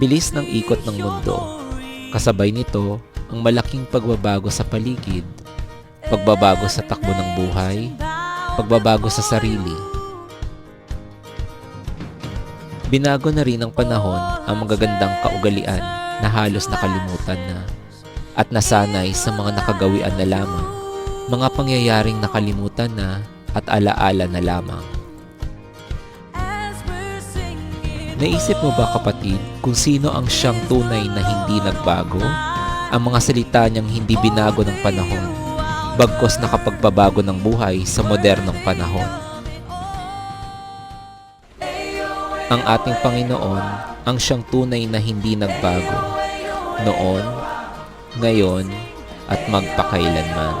bilis ng ikot ng mundo. Kasabay nito, ang malaking pagbabago sa paligid, pagbabago sa takbo ng buhay, pagbabago sa sarili. Binago na rin ng panahon ang magagandang kaugalian na halos nakalimutan na at nasanay sa mga nakagawian na lamang, mga pangyayaring nakalimutan na at alaala na lamang. Naisip mo ba kapatid kung sino ang siyang tunay na hindi nagbago? Ang mga salita niyang hindi binago ng panahon, bagkos nakapagpabago ng buhay sa modernong panahon. Ang ating Panginoon ang siyang tunay na hindi nagbago, noon, ngayon, at magpakailanman.